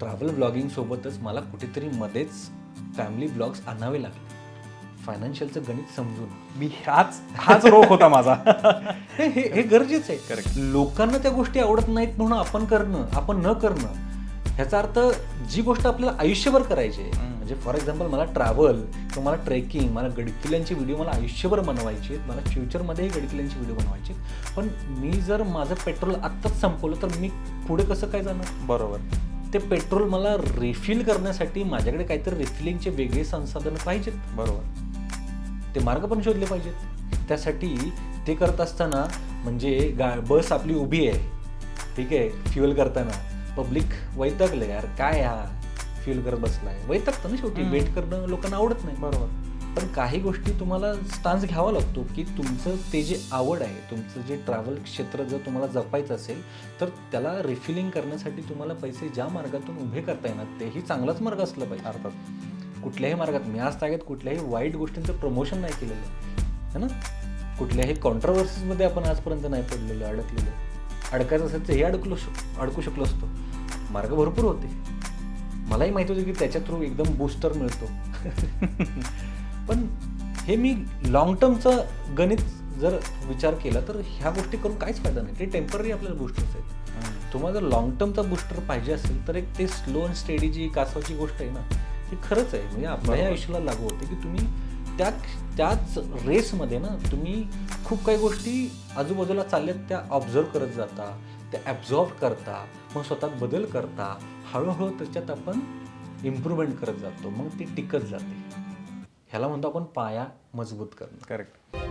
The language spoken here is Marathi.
ट्रॅव्हल ब्लॉगिंग सोबतच मला कुठेतरी मध्येच फॅमिली ब्लॉग्स आणावे लागले. फायनान्शियलचं गणित समजून मी ह्याच हाच रोग होता माझा. हे हे हे गरजेचं आहे. लोकांना त्या गोष्टी आवडत नाहीत म्हणून आपण करणं आपण न करणं ह्याचा अर्थ जी गोष्ट आपल्याला आयुष्यभर करायची आहे म्हणजे फॉर एक्झाम्पल मला ट्रॅव्हल किंवा मला ट्रेकिंग मला गडकिल्ल्यांची व्हिडिओ मला आयुष्यभर बनवायची आहेत मला फ्युचरमध्येही गडकिल्ल्यांची व्हिडिओ बनवायची आहेत. पण मी जर माझं पेट्रोल आत्ताच संपवलं तर मी पुढे कसं काय जाणार? बरोबर. ते पेट्रोल मला रिफिल करण्यासाठी माझ्याकडे काहीतरी रिफिलिंगचे वेगळे संसाधनं पाहिजेत. बरोबर. ते मार्ग पण शोधले पाहिजेत. त्यासाठी ते करत असताना म्हणजे गा बस आपली उभी आहे. ठीक आहे फ्युअल करताना. पब्लिक वैतकलं यार काय हा? फ्युअल करत बसलाय. वैतकतं ना शेवटी. वेट करणं लोकांना आवडत नाही. बरोबर. पण काही गोष्टी तुम्हाला स्टान्स घ्यावा लागतो की तुमचं ते जे आवड आहे तुमचं जे ट्रॅव्हल क्षेत्र जर तुम्हाला जपायचं असेल तर त्याला रिफिलिंग करण्यासाठी तुम्हाला पैसे ज्या मार्गातून उभे करता येणार तेही चांगलाच मार्ग असला पाहिजे. अर्थात. कुठल्याही मार्गात मी आज तागत कुठल्याही वाईट गोष्टींचं प्रमोशन नाही केलेलं आहे. है ना? कुठल्याही कॉन्ट्रोवर्सीजमध्ये आपण आजपर्यंत नाही पडलेलो अडकलेलो. अडकायचं असेल तर हे अडकलो शक अडकू शकलो असतो. मार्ग भरपूर होते. मलाही माहिती होतं की त्याच्या थ्रू एकदम बूस्टर मिळतो. पण हे मी लॉंग टर्मचं गणित जर विचार केला तर ह्या गोष्टी करून काहीच फायदा नाही. ते टेंपररी आपल्याला बूस्टर्स आहेत. तुम्हाला जर लॉंग टर्मचा बूस्टर पाहिजे असेल तर एक ते स्लो अँड स्टेडी जी कासवाची गोष्ट आहे ना ती खरंच आहे. म्हणजे बरोबर. आयुष्याला लागू होते की तुम्ही त्या त्याच रेसमध्ये ना तुम्ही खूप काही गोष्टी आजूबाजूला चालल्यात त्या ऑब्झर्व करत जाता त्या ॲब्झॉर्ब करता मग स्वतःत बदल करता हळूहळू त्याच्यात आपण इम्प्रूव्हमेंट करत जातो मग ती टिकत जाते. ह्याला म्हणतो आपण पाया मजबूत करणं. करेक्ट